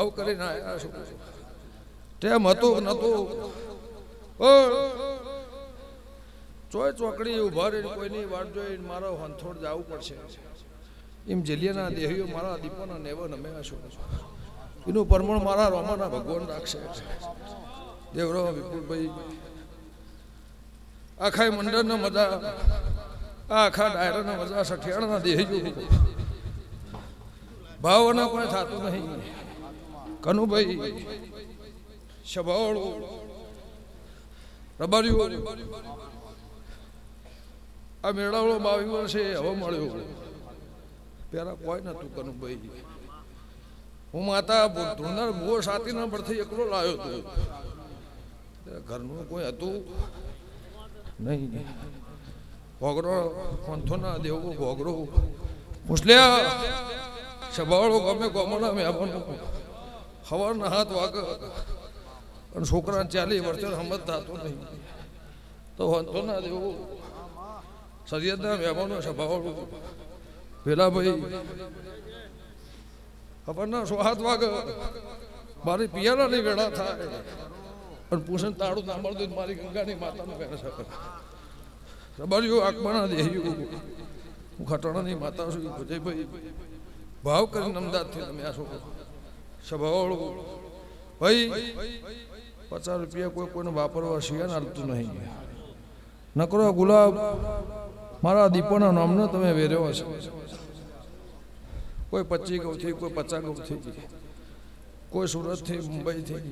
આવું કરીને આવ્યા છું. તેમ હતું કે નતું ચોય ચોકડી ઊભા રહીને કોઈની વાટ જોઈને મારો હંથોડ જવું પડશે. એમ જેલિયાના દેહીઓ મારા દીપોના નેવો નમે છું એનું પરમણ મારા રોમાના ભગવાન રાખશે. દેવરો વિપુલભાઈ, આખા મંડળના મજા, આખા ડાયરાના મજા, સઠિયાણાના દેહી ભાવના કોઈ થતું નહીં. કનુભાઈ શબાવળું રબારીઓ, આ મેળાવડો બાવી વર્ષે હવે મળ્યો. પેલા કોઈ નતું કનુભાઈ હું માતા ધૂળનાર બુઓ સાતીના પરથી એકલો લાવ્યો હતો. ઘરનું કોઈ હતું નહીં. ભોગરો પંથો ના દેવો ભોગરો. પૂછલ્યા સભાળો ગમે ગમોના મહેમાનો. હવારના હાથ વાગ અને છોકરા ચાલી વર્ચન હમત થતો નહીં. તો વાંધો ના દેવો સરિયદના મહેમાનો સભાવાળો પેલા ભાઈ. ખબરના સો હાથ વાગ. મારી પિયારાની વેળા થાય. અને પૂછણ તાળું ના મળતું મારી ગંગાની માતાનો પહેરે છે. રબારીઓ આંખમાંના દેહ્યું હું ખટાણાની માતા છું ભાઈ ભાવ કરીને અમદાવાદથી તમે આ છો. સભાવાળો ભાઈ, પચાસ રૂપિયા કોઈ કોઈને વાપરવા સિવાય હાલતું નહીં. નકરો ગુલાબ, મારા દીપોના નામનો તમે વેર્યો હશે. કોઈ પચીસ ગૌથી, કોઈ પચાસ ગૌથી. કોઈ સુરતથી, મુંબઈથી,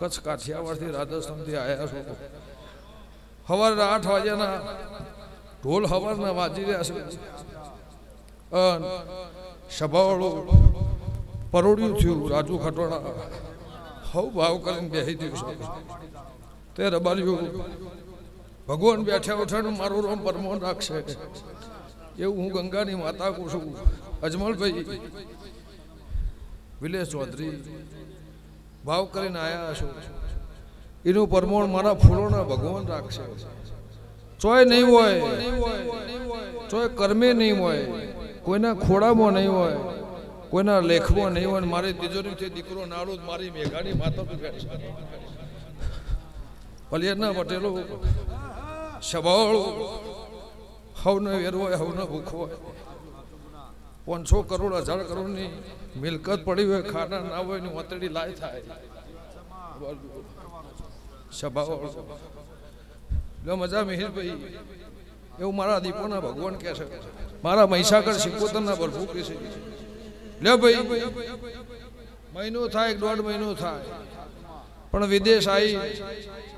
કચ્છ કાઠિયાવાડથી, રાજસ્થાનથી આવ્યા છો. સવારે આઠ વાગ્યાના ઢોલ હવારના વાજી રહ્યા છે. સભાવાળું પરોડ્યું થયું, રાજુ ખટોડા હવ ભાવ કરીને બેસી દીધું તે રબાર્યું ભગવાન બેઠા ઉઠાણ મારું રોમ પરમોન રાખશે. એવું હું ગંગાની માતા કહું છું. અજમલભાઈ, વિલેશ ચૌધરી, ભાવ કરીને આયા છો. એનું પરમોણ મારા ફૂલોના ભગવાન રાખશે. ચોય નહીં હોય, ચોય કર્મે નહીં હોય, કોઈના ખોડામાં નહીં હોય. કોઈના લેખવો નહીં હોય મારી તિજોરી છે દીકરો નાળું મારી મેઘાની માતા પલિયરના પટેલો સભાવાળું હવને ન હોય હવને ન હોય. પાંચસો કરોડ હજાર કરોડની મિલકત પડી હોય ખાના ના હોય ને ઓતડી લાય થાય. સભાવાળો લો મજા મિહિરભાઈ એવું મારા દીપોના ભગવાન કહે છે. મારા મહિષાગર સિકોતરના પર કહે છે લે ભાઈ, મહિનો થાય દોઢ મહિનો થાય. પણ વિદેશ આવી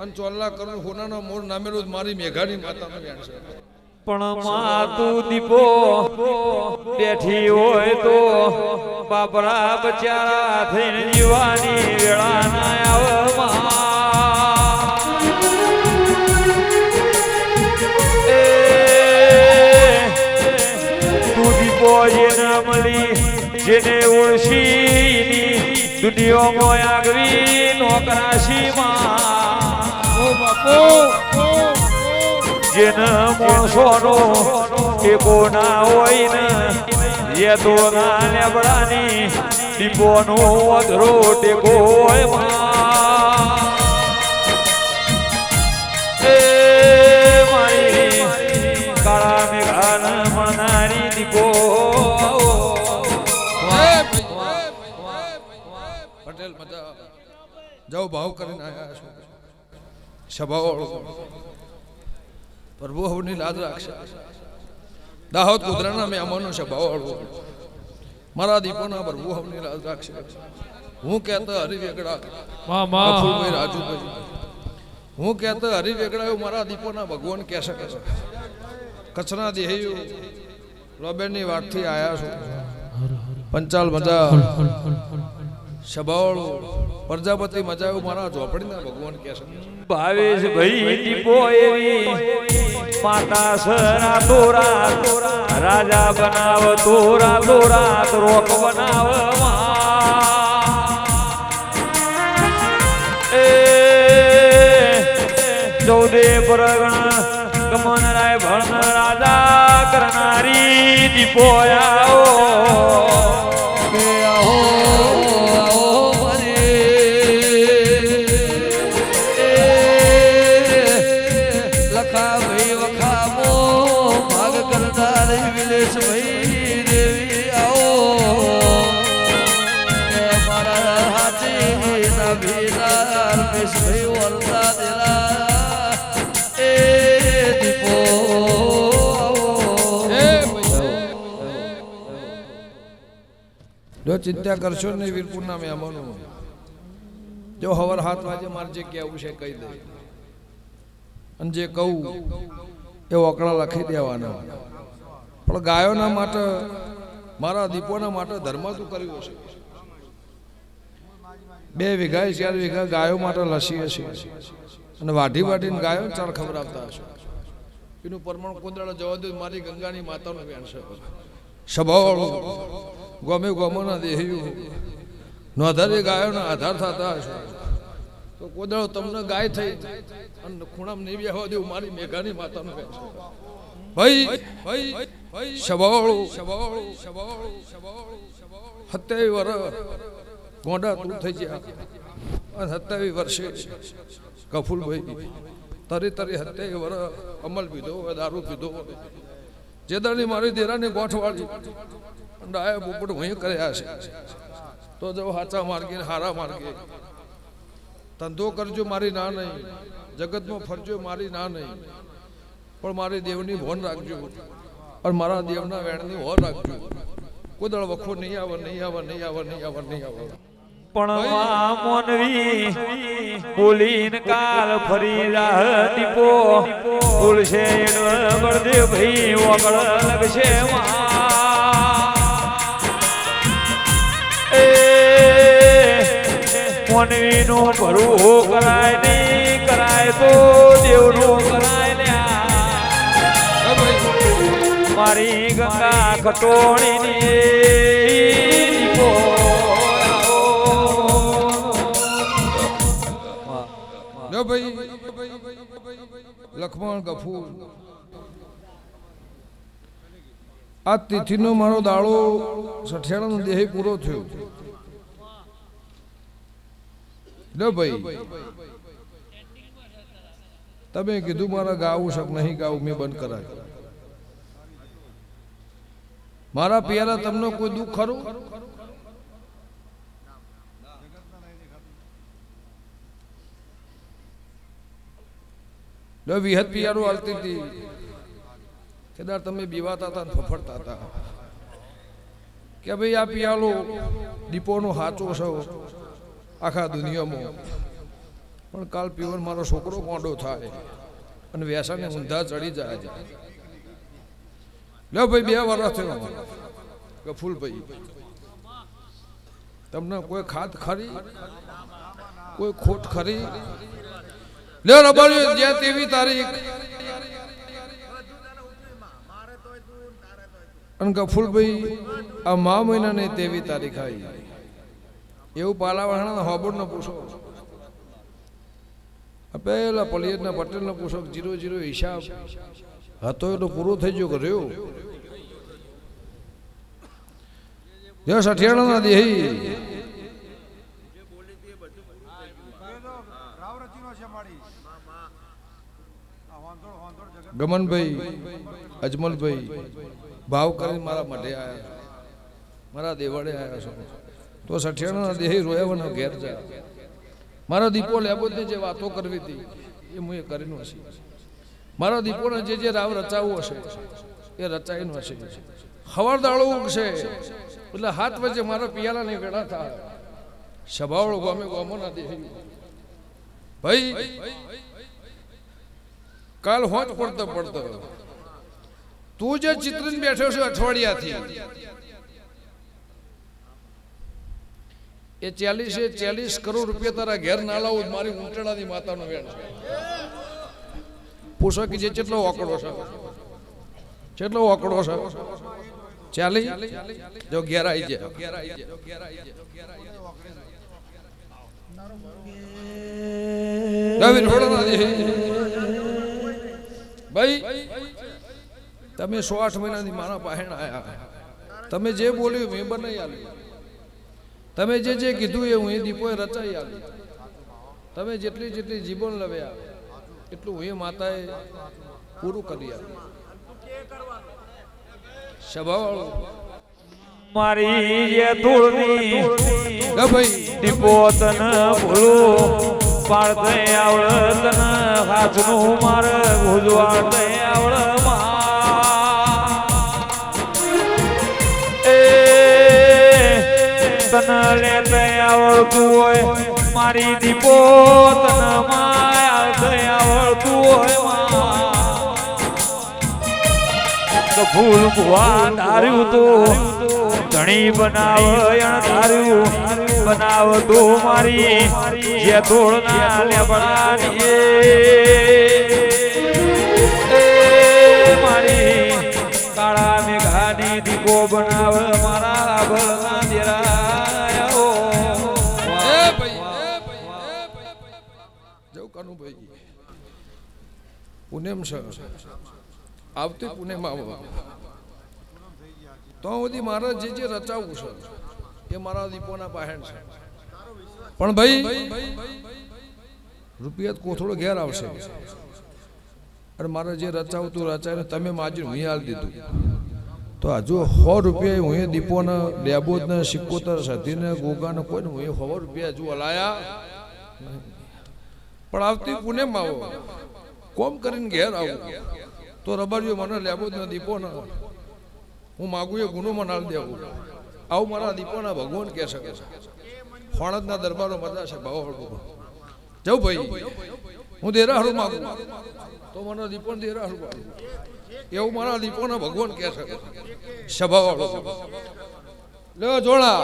અને ચોલ્લા કરોડ હોનાનો મોર નામેલો મારી મેઘાની માતાનો છે. પણ માતું દીપો બેઠી હોય તો બાપરા બચારા થઈને જીવાની વેળા ના આવવા જેને ઓળશી દુનિયો આગવી નોકરાશીમાં ઓ બાપુ જેને માણસોનો ટેકો ના હોય ને એ તો ના લેબડાની દીપોનો અધરો ટેકો હોયમાં. જાઓ ભાવ કરીને આવ્યા છો. સભાઓ પ્રભુ હવની લાજ રાખશે. દાહોદ કુદરાના મહેમાનો સભાવાળો મારા દીપોના પ્રભુ હવની લાજ રાખશે. હું કહેતો હરી વેગડા કપૂરભાઈ રાજુભાઈ. હું કહેતો હરી વેગડા મારા દીપોના ભગવાન કહે શકે છે. કચ્છના દેહીઓ રોબેનની વાટથી આવ્યા છું. પંચાલ મજા સભાવાળો પ્રજાપતિ મજા એવું મારા ઝોપડીના ભગવાન કે ભાવેશ ભાઈ દીપો એવી માતા સરા તોરા, રાજા બનાવ તોરા તોરા રોક બનાવ એ ચૌદે પરગણ ગમન રાય ભણ રાજા કરનારી દીપો જો ચિંતા કરશો નહીં વીરપુરના મહેમાનો, જો હવાર હાથ વાજે મારે જે કહેવું છે કહી દે. અને જે કહું, એ ઓકળા લખી દેવાના. પણ ગાયોના માટે, મારા દીપોના માટે ધર્મ તું કર્યું હશે. બે વીઘા, ચાર વીઘા ગાયો માટે લસી હશે અને વાઢી વાઢીને ગાયો ચાર ખવડાવતા હશે. એનું પરમાણ કોદળા જવા દે, મારી ગંગાની માતાનું વેણ છે. સ્વભાવવાળું ગમે ગમોના દેહ્યું. નોંધારી ગાયોના આધાર થતા હશે. તો કોદળો તમને ગાય થઈ અને ખૂણામાં નહીં બેહવા દેવું મારી મેઘાની માતાનું કહે છે. ભાઈ ભાઈ સ્વભાવવાળું સ્વભાવવાળું સ્વભાવવાળું સ્વભાવવાળું સત્યાવી વર ગોંડા તું થઈ ગયા. અને સત્યાવી વર્ષે કફુલભાઈ તરી તરી સત્યાવી વર અમલ પીધો, દારૂ પીધો. જેદાની મારી દેરાની ગોઠવાળી ડાયા પોપટ હું કર્યા છે. તો જો હાચા માર્ગે હારા માર્ગે. ધંધો કરજો મારી ના નહીં. જગતમાં ફરજો મારી ના નહીં. પણ મારી દેવની ભોન રાખજો. અને મારા દેવના વેણની હોર રાખજો. કોઈ દળ વખો નહીં આવે નહીં આવે નહીં આવે નહીં આવે નહીં આવે. પણ મોનવી બોલીન કાલ ફરી રાહ દીપો બોલશે એડવળ બળદેવ ભાઈ વગળ લગશે માં. મોનવીનું ભરવું કરાય નહીં, કરાય તો દેવનું કરાય લ્યા. મારી ગંગા ખટોણી લખમણ ગફૂર આ તિથિનો મારો દાડો સઠિયાળાનો દેહ પૂરો થયો. લો ભાઈ. તમે કીધું મારા ગાવું શક નહીં ગાવું, મેં બંધ કરાય મારા પિયારા તમને કોઈ દુઃખ ખરું? વિહત પિયારો હાલતી હતી. કેદાર, તમે બીવાતા હતા ફફડતા હતા. કે ભાઈ, આ પિયાલો દીપોનો હાચો છે? આખા દુનિયામાં. પણ કાલ પીવન મારો છોકરો મોડો થાય અને વ્યાસાને ઊંધા ચડી જાય. લો ભાઈ, બે વર્ષ થયો ગફુલભાઈ તમને કોઈ ખાત ખરી? કોઈ ખોટ ખરી? લે રબારી જ્યાં તેવી તારીખ. અને ગફુલભાઈ આ મા મહિનાની તેવી તારીખ આવી. એવું પાલાવાણા હોબોડનો પૂછો. પેલા પલિયરના પટેલનો પૂછો જીરો જીરો હિસાબ. હતો એ તો પૂરો થઈ ગયો રહ્યો? જો સઠિયાણાના દેહી. ગમનભાઈ, અજમલભાઈ ભાવ કરીને મારા મઢે આવ્યા મારા દેવાડે આવ્યા છો. તો સઠિયાણા દેહ રોયાવાનો ઘેર જાય. મારા દીપો લેબોદની જે વાતો કરવી હતી, એ હું એ કરીને હશે મારા દીપોને જે જે રાવ રચાવવું હશે, એ રચાઈનું હશે. હવાર દાળો ઉગશે, એટલે હાથ વચ્ચે મારા પિયાલાની વેળા થાય. સભાવળો ગમે ગમોના દેહ. ભાઈ, કાલ હોજ પડતો પડતો. તું જે ચિત્રન બેઠો છે અઠવાડિયાથી એ ચાલીસે ચાલીસ કરોડ રૂપિયા તારા ઘેર ના લાવું મારી ઊંટડાની માતાનો વેણ છે. પૂછો કે જે કેટલો ઓકડો છે? કેટલો ઓકડો છે? ચાલી? જો ઘેર આવી જાય. ભાઈ, તમે સો આઠ મહિનાથી મારા પાસે આવ્યા તમે જે બોલ્યું મેં બનાવી આલ્યું તમે જે જે કીધું એ હું એ દીપોએ રચાઈ આવી તમે જેટલી જેટલી જીવન લવ્યા એટલું હું એ માતાએ પૂરું કરી સ્વભાવવાળું મારી જે ધૂળની હે દીપો તન ભૂલું પાડતે આવડ તન હાથનું મારે ભૂજવાડતે આવડતું હોય, મારી દીપો તન માયા આવડતું હોયમાં તો ફૂલ ભુવા ધાર્યું તો, ધણી બનાવ ધાર્યું બનાવ તું મારી, જે તોડના લેબડાની પુનેમ છે આવતી પુનેમાં આવો. તો સુધી મારા જે જે રચાવું છે, એ મારા દીપોના પાહેણ છે. પણ ભાઈ, રૂપિયા કોથળો ઘેર આવશે. અને મારે જે રચાવતું રચાવીને તમે માજી હું હાલ દીધું. તો હજુ સો રૂપિયા હું દીપોને ડેબોદને સિક્કોતર સધીને, ગોગાને કોઈને હું સો રૂપિયા હજુ હલાયા પણ આવતી પુણેમાં આવો. કોમ કરીને ઘેર આવું. તો રબારીઓ મને લેબોદને દીપોને. હું માગું એ ગુનો મનાલ દેવું. આવું મારા દીપોના ભગવાન કહે શકે છે. ફણદના દરબારો મજા છે, ભાવ જવું ભાઈ, હું દેરાહરું માગું. તો મને દીપોન દેરાહરું માગું. એવું મારા દીપોના ભગવાન કહે શકે સભાવાળો. લે જોડા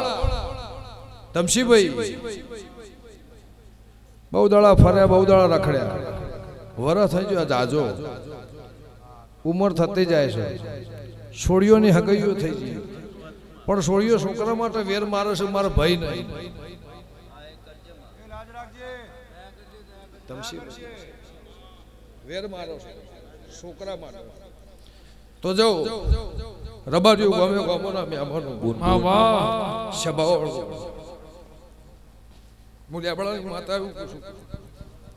તમશીભાઈ બહુ દાડા ફર્યા બહુ દાડા રખડ્યા. વરસ થઈ ગયો જાજો. ઉંમર થતી જાય છે. છોડીઓની હગૈયો થઈ ગઈ. પણ છોડીઓ છોકરા માટે વેર મારે છે મારો ભાઈ નહીં. વેર મારો છોકરા માટે. તો જાઓ. રબાર્યું ગમે ગમોના મહેમાનો. સભાઓ મુલિયાબળાની માતા એવું પૂછું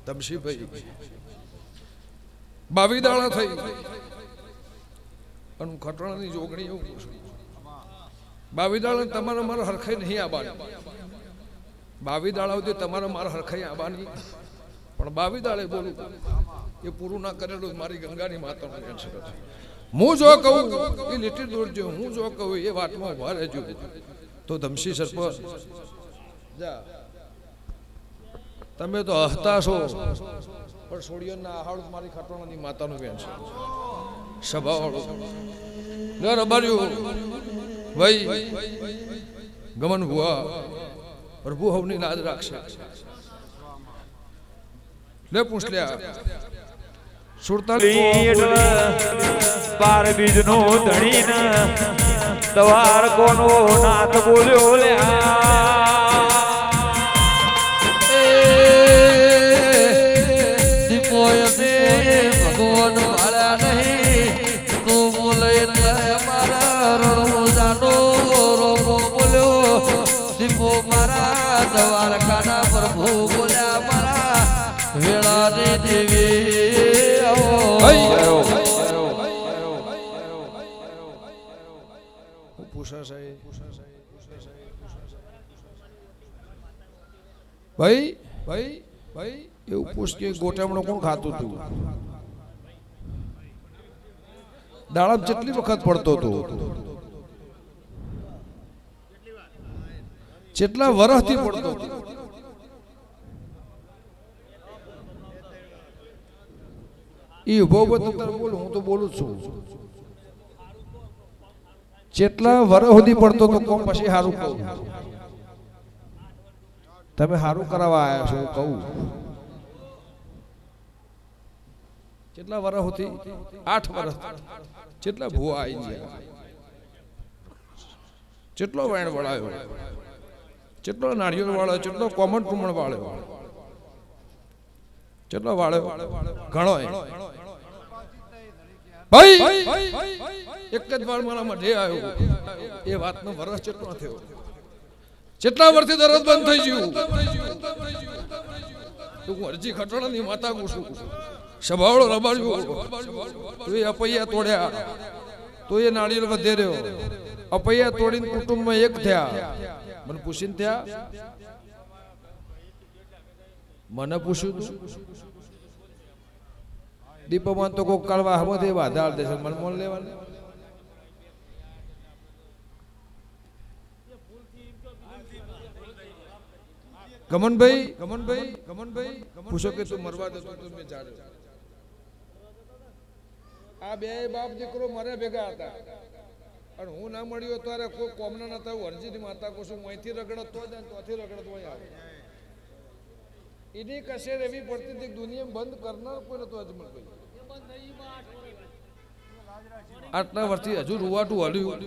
તમશીભાઈ. બાવી દાડા થઈ પણ હું ખટણાની જોગણી એવું છું. બાવી દાડા તમારે મારે હરખાઈ નહીં આવવાની બાવી દાડા સુધી તમારે મારે હરખાઈ આવવાની પણ બાવી દાડે બોલું એ પૂરું ના કરેલું મારી ગંગાની માતાનું ટેન્શન હતું હું જો કહું, એ લીટી દોરજો. હું જો કહું, એ વાતમાં ઊભા રહેજો. તો ધમસી સરપંચ તમે તો હતાશો છો પણ સોડિયનના આહાડ મારી ખટોણાની માતાનું બેન છે. સભાવાળો લે રબાર્યું. ભાઈ ગમન ભુવા. પ્રભુ હવની નાદ રાખશે. લે પૂછ લ્યા સુડતાલીસ બાર બીજ નો ધણીન. તવાર કોનો નાથ બોલ્યો લ્યા ભાઈ ભાઈ ભાઈ એવું પૂછ કે ગોટામણો કોણ ખાતું હતું? દાડમ જેટલી વખત પડતો હતો. જેટલા વર્ષથી પડતો હતો. એ ઊભો ઊભો તો તારે બોલું હું તો બોલું છું. જેટલા વરસ સુધી પડતો તો કોણ પછી સારું કહું? તમે સારું કરાવવા આવ્યા છો કહું. કેટલા વર્ષ હતી આઠ વર્ષ કેટલા ભૂવા આવી ગયા? કેટલો વેણ વળાયો? કેટલો નાળિયેર વાળ્યો? કેટલો કોમન ટુમણ વાળ્યો? કેટલો વાળ્યો? ઘણો ભાઈ! એક જ વાર મારા મઢે આવ્યો, એ વાતનો વરસ કેટલો થયો? કેટલા વર્ષથી દરરોજ બંધ થઈ ગયું. તું અરજી ખટોળાની માતા ગુસું સભાવડો રબાડ્યો. એ અપૈયા તોડ્યા. તો એ નાળિયેર વધે રહ્યો. અપૈયા તોડીને કુટુંબમાં એક થયા. મને પૂછીને થયા? મને પૂછ્યું દીપમાન દીપમાં તો કોક કાળવા હમતે વાધાર દેશે મનમોહન મોન લેવાનું ગમનભાઈ ગમનભાઈ ગમનભાઈ પૂછો કે તું મરવા દેતો તો મેં જાડો આ બે બાપ દીકરો મરે ભેગા હતા. અને હું ના મળ્યો ત્યારે કોઈ કોમના નતા હું અરજીની માતા કુસુમ અહીંથી રગડત તો જાય તોથી રગડત હોય આવે. એની કશે એવી પડતી હતી દુનિયા બંધ કરનાર કોઈ નતો અજમલભાઈ આટલા વર્ષથી હજુ રૂવાટું હલ્યું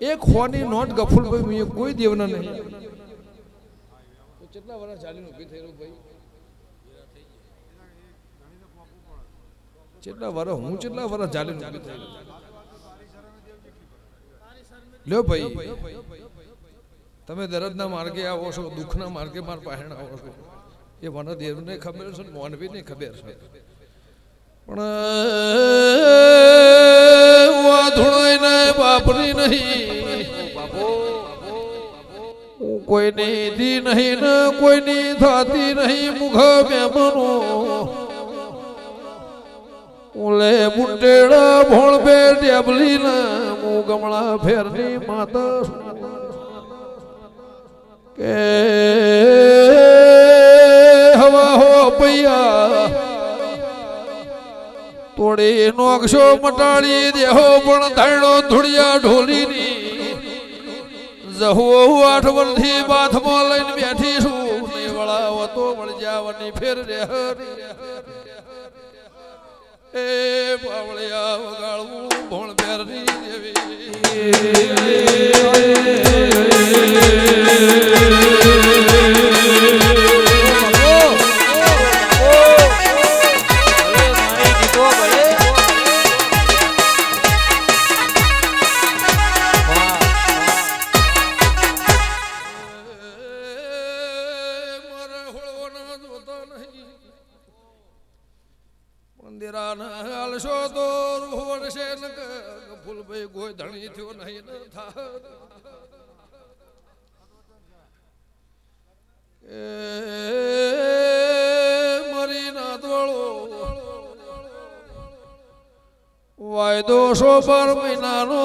એક હોની નોટ ગફુરભાઈ ભાઈ કોઈ દેવના નહીં. કેટલા વર્ષ ચાલીને ઊભી થયેલું ભાઈ? કેટલા વર્ષ, હું કેટલા વર્ષ ચાલીને ઊભી થયેલું લ્યો ભાઈ, તમે દરદના માર્ગે આવો છો, દુઃખના માર્ગે માર પાસે આવો છો. એ વનદેવને દેવને ખબર છે ને મોનવીને ખબર છે. પણ વાધુણાઈને બાપરી નહીં હું કોઈની દી નહીં, ને કોઈની થાતી નહીં મુખ મેમનો ઉલે મુંટેડા ભોળ બે ડેબલી ને હું ગમળા ફેરની માતા. કે હવા હો પૈયા તોડી નોકશો મટાડી દેહો, પણ ધૈણો ધૂળિયા ઢોલીની જહો આઠ વર્ષથી બાથમાં લઈને બેઠી છું નહીં વળાવો તો વળી ફેર રે. એ બાવળિયા વગાડવું ભણ પહેરી મારા બાર મહિનાનો.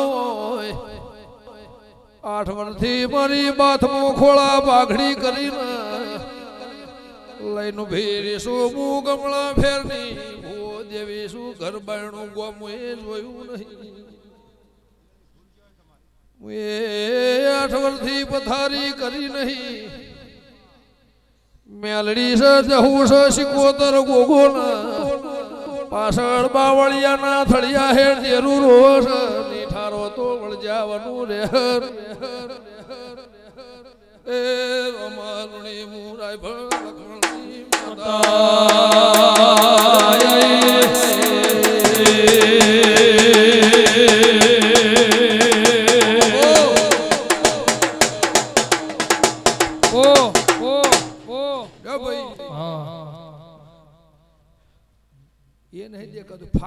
આઠ વર્ષથી મારી બાથમાં ખોળા બાઘડી કરીને લઈને ભેરી શું હું ગમળા ફેરની ભૂ દેવી શું ઘર બાયણું ગોમ એ જોયું નહીં. એ આઠ વર્ષથી પથારી કરી નહીં. મેલડી છે, જહું છે, સિકોતર ગોગોના. પાછળ બાવળિયાના થળિયા હેર દેરું રોષ નીઠારો તો વળજાવાનું રે એ રમાલણી મુરાય ભગવણી ઓ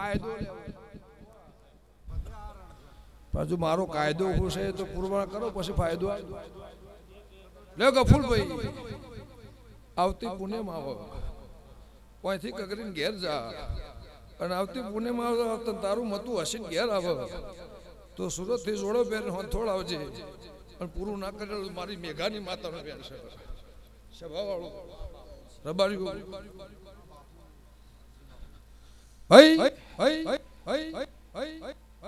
ફાયદો પાછું મારો કાયદો છે તો પુરવાર કરો, પછી ફાયદો. લે ગફુલભાઈ આવતી પુણેમાં આવો. અહીંથી કગરીને ઘેર જા. અને આવતી પુણેમાં આવો તારું મતું હસીને ઘેર આવો. તો સુરતથી જોડો બેન હોંથોડ આવજે. પણ પૂરું ના કરેલું મારી મેઘાની માતાનો બેન છે. સભાવાળું. રબાર્યું ભાઈ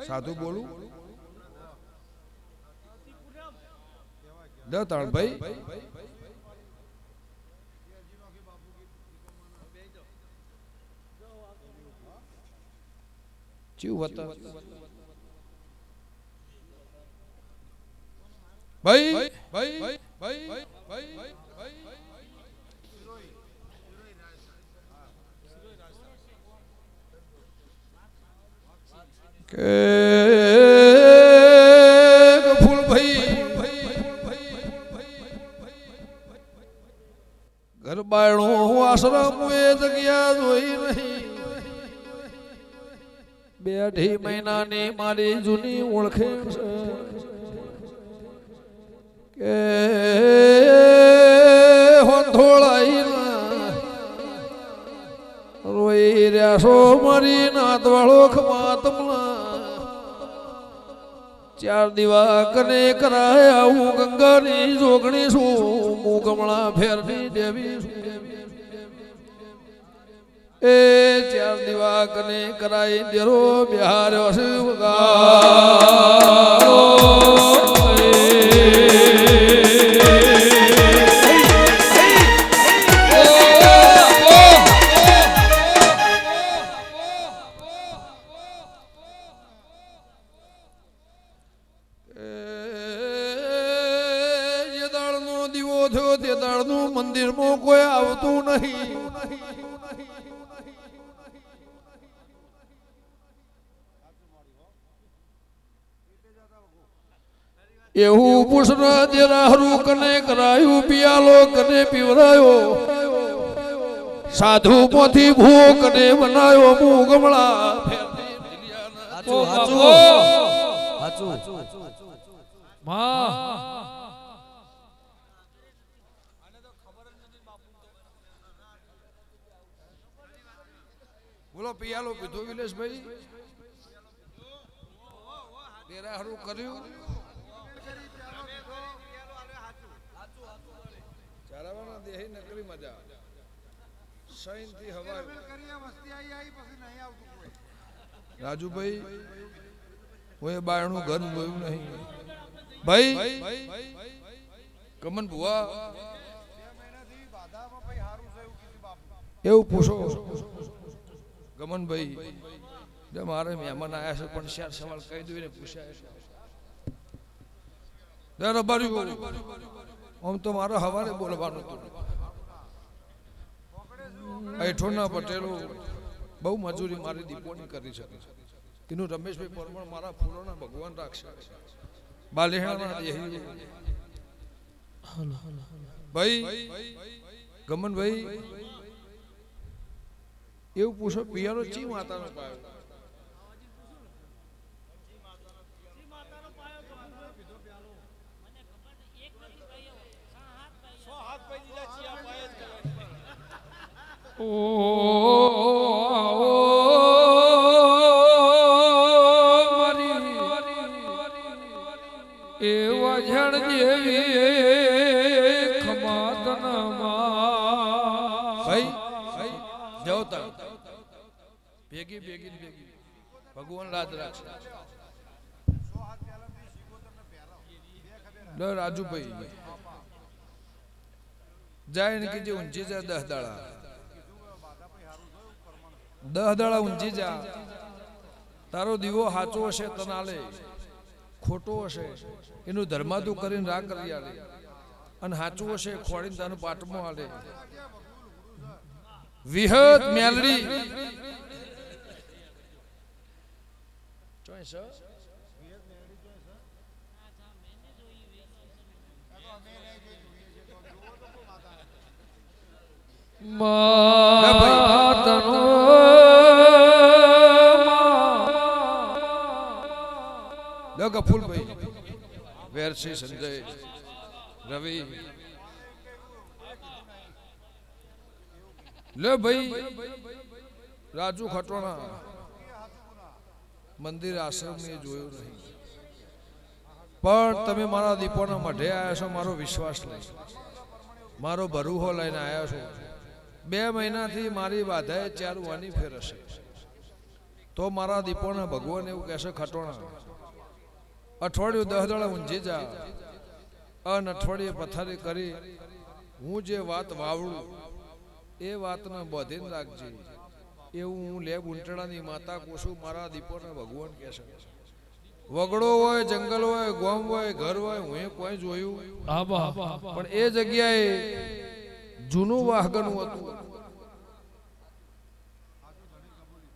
સાધુ બોલું? દ તાણ ભાઈ. ચીવ ભાઈ ભાઈ ભાઈ ભાઈ ભાઈ ભાઈ ભાઈ. કે ફૂલભાઈ ઘર બાયણું આશ્રમ એ જગ્યા જોઈ નહીં. બે અઢી મહિનાની મારી જૂની ઓળખે છે. કે હોંધોળાઈ છો મારી નાતવાળો ખમા ચાર દીવા કને કરાયા હું ગંગાની જોગણી છું. હું કમળા ફેરની દેવી એ ચાર દીવા કને કરાય દેરો બિહાર જે એવું પુષ્ણ દેરાહરું કને કરાયું પિયાલો કને પીવરાયો સાધુ પોથી ભૂ કને બનાયો મું ગમળા બોલો પિયાલો પીધો વિલેશભાઈ? કર્યું? દેહી નકરી મજા સૈનથી હવા રાજુભાઈ હું એ બાયણું ઘર જોયું નહીં. ભાઈ કમન ભુવા. એવું પૂછો. ગમનભાઈ જે મારે મહેમાન આવ્યા છે પણ ચાર સવાલ કહી દઉં પૂછ્યા છે દર અબાર્યું આમ તો મારે હવારે બોલવાનું હતું. અઠોના પટેલો બહુ મજૂરી મારી દીપોની કરી શકે એનું રમેશભાઈ પરમાર મારા ફૂલોના ભગવાન રાખશે. બાલેહાના ભાઈ, ગમનભાઈ, એવું પૂછો, પિયાનો ચી માતાનો પાયો? ઓ મારી, એ વજણ જેવી ખમાતનમાં. ભાઈ, જાઓ તા ભેગી ભેગી ભેગી. ભગવાન રાજ રાખશે રાજુભાઈ. જાય ને કીધું ઊંચી જાય દસ દાડા દહ દાડા ઊંચી જા. તારો દીવો સાચો હશે તનાલે ખોટો હશે. એનું ધર્માદુ કરીને રાગ કરી આલે અને સાચું હશે ખોડીને તારું પાટમાં આલે વિહત મેલડી ચોઈસ વેરસી સંજય. રવિ. લે ભાઈ. રાજુ ખટોણા. મંદિર આશ્રમ મેં જોયું નહીં. પણ તમે મારા દીપોના મઢે આવ્યા છો મારો વિશ્વાસ લઈ મારો ભરૂહો લઈને આવ્યા છો. બે મહિનાથી મારી બાધાએ ચાર વાની ફેર હશે. તો મારા દીપોના ભગવાન એવું કહેશે ખટોણા અઠવાડિયું દહ દાડા ઊંઝી જા. અન અઠવાડિયે પથારી કરી. હું જે વાત વાવડું એ વાતને બધીને રાખજે. એવું હું લેબ ઉંટડાની માતા કોશું મારા દીપોના ભગવાન કહેશે વગડો હોય જંગલ હોય ગોમ હોય ઘર હોય હું એ કોઈ જોયું. પણ એ જગ્યાએ જૂનું વાહગનું હતું.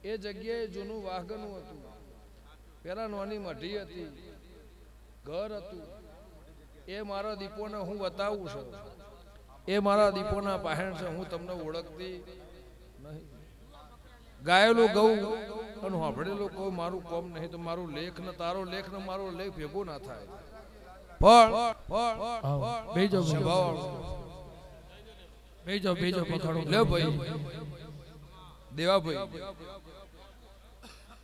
એ જગ્યાએ જૂનું વાહગનું હતું. પેલા નાની મઢી હતી. ઘર હતું. એ મારા દીપોને હું બતાવું છું. એ મારા દીપોના પાહેણ છે હું તમને ઓળખતી નહીં. ગાયેલું ગૌ અને સાંભળેલું કહું મારું કોમ નહીં તો મારું લેખ ને તારો લેખ ને મારો લેખ ભેગો ના થાય. ફળ ભેજો ભેજો. બેજો પકડો લે ભાઈ. દેવાભાઈ.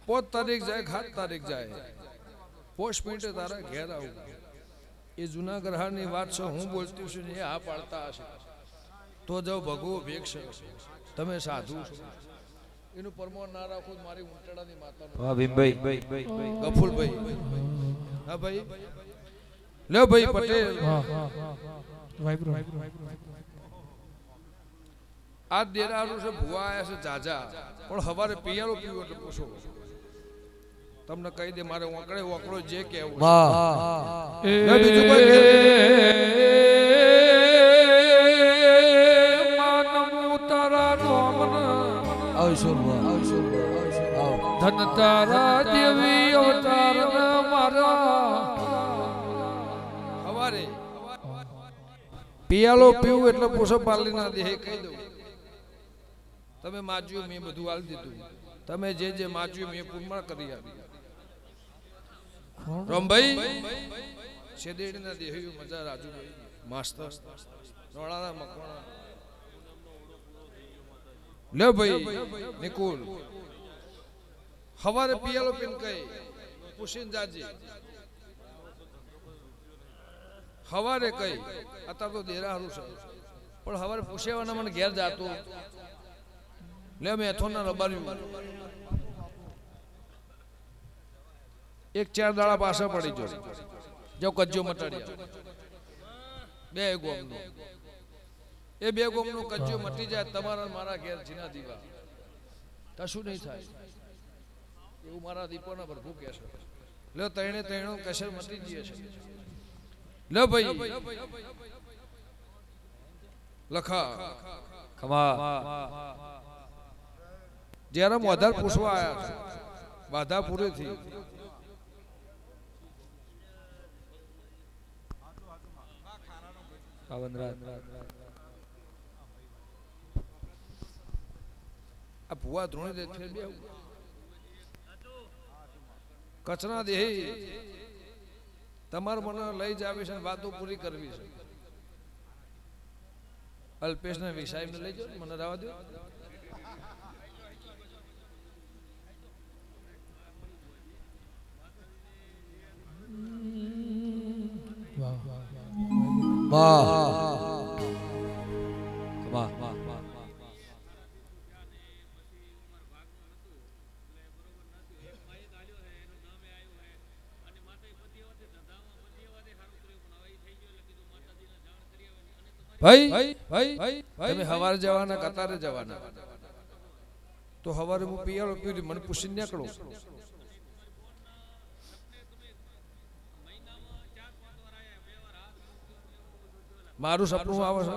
પોત તારીખ જાય ખાત તારીખ જાય. પોસ્ટ મિનિટે તારા ઘેર આવું. એ જૂના ગ્રહાની વાત છે હું બોલતી છું ને એ આ પાડતા હશે. તો જાઓ ભગવો ભેગ છે તમે સાધુ છો. એનું પરમાણ ના રાખો મારી ઉંટડાની માતા હા ભીમભાઈ. ગફુલભાઈ. હા ભાઈ. લ્યો ભાઈ પટેલ. આ દેરાનું છે ભુવા આયા છે જાજા. પણ હવારે પિયાલો પીવો એટલે પૂછો. તમને કહી દે મારે ઓકળે ઓકળો જે કહેવું છે. એ બીજું કોઈ માનવું તારા નામના. ધન તારા દેવી મારા. હવારે. પિયાલો પીવું એટલે પોષો પાલી ના દેહ કહી દઉં. તમે માજ્યું મેં બધું આલી દીધું. તમે જે જે માજ્યું મેં પૂર્ણ કરી આપી રમભાઈ? શેદેડીના દેહી મજા રાજુભાઈ માસ્તર રોણાના મકવાણા. લે ભાઈ નિકુલ. હવારે પિયાલો પિન કઈ? પુશીન જાજી. હવારે કઈ? અત્યારે તો દેરા હારું છે. પણ હવારે પૂછેવાના મને ઘેર જાતો. લે મેં અથોના રબાર્યું એક ચાર દાડા પાછા પડી જો જો કજ્જો મટાડી બે ગોમનો. એ બે ગોમનો કજ્જો મટી જાય તમારા મારા ઘેર જીના દીવા. કશું નહીં થાય. એવું મારા દીપોના પ્રભુ કહે છે. લે તૈણે તૈણો કસર મટી જઈએ છે. લે ભાઈ. લખા. ખમા. જ્યારે વધારે પૂછવા આવ્યા છે બાધા પૂરી થઈ. પાવનરાજ આ ભુવા ધ્રોણી દે ફેર બે આવું. કચરા દેહી તમારે મને લઈ જાવી છે વાતો પૂરી કરવી છે. અલ્પેશ ને વિસાઈ ને લઈ જાઓ મને રાવા દો ખમા ભાઈ ભાઈ તમે હવારે જવાના કતારે જવાના. તો હવારે હું પિયાળો પીવી મને પૂછીને નીકળો. મારું સપનું આવે છે.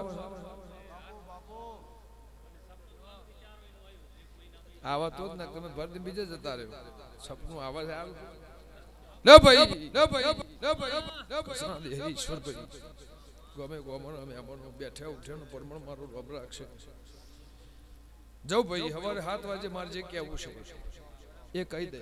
આવા તો જ ને તમે ભરતી બીજે જતા રહ્યો. સપનું આવે છે આવે લે ભાઈ. લે ભાઈ. ન ભાઈ. ન ભાઈ. ઈશ્વર ભાઈ. ગમે ગોમણ અમે અમણ બેઠે ઉઠે ને પરમણ મારું રબ રાખશે. જાઉં ભાઈ સવારે સાત વાગે મારે જે કહેવું છે એ કહી દે.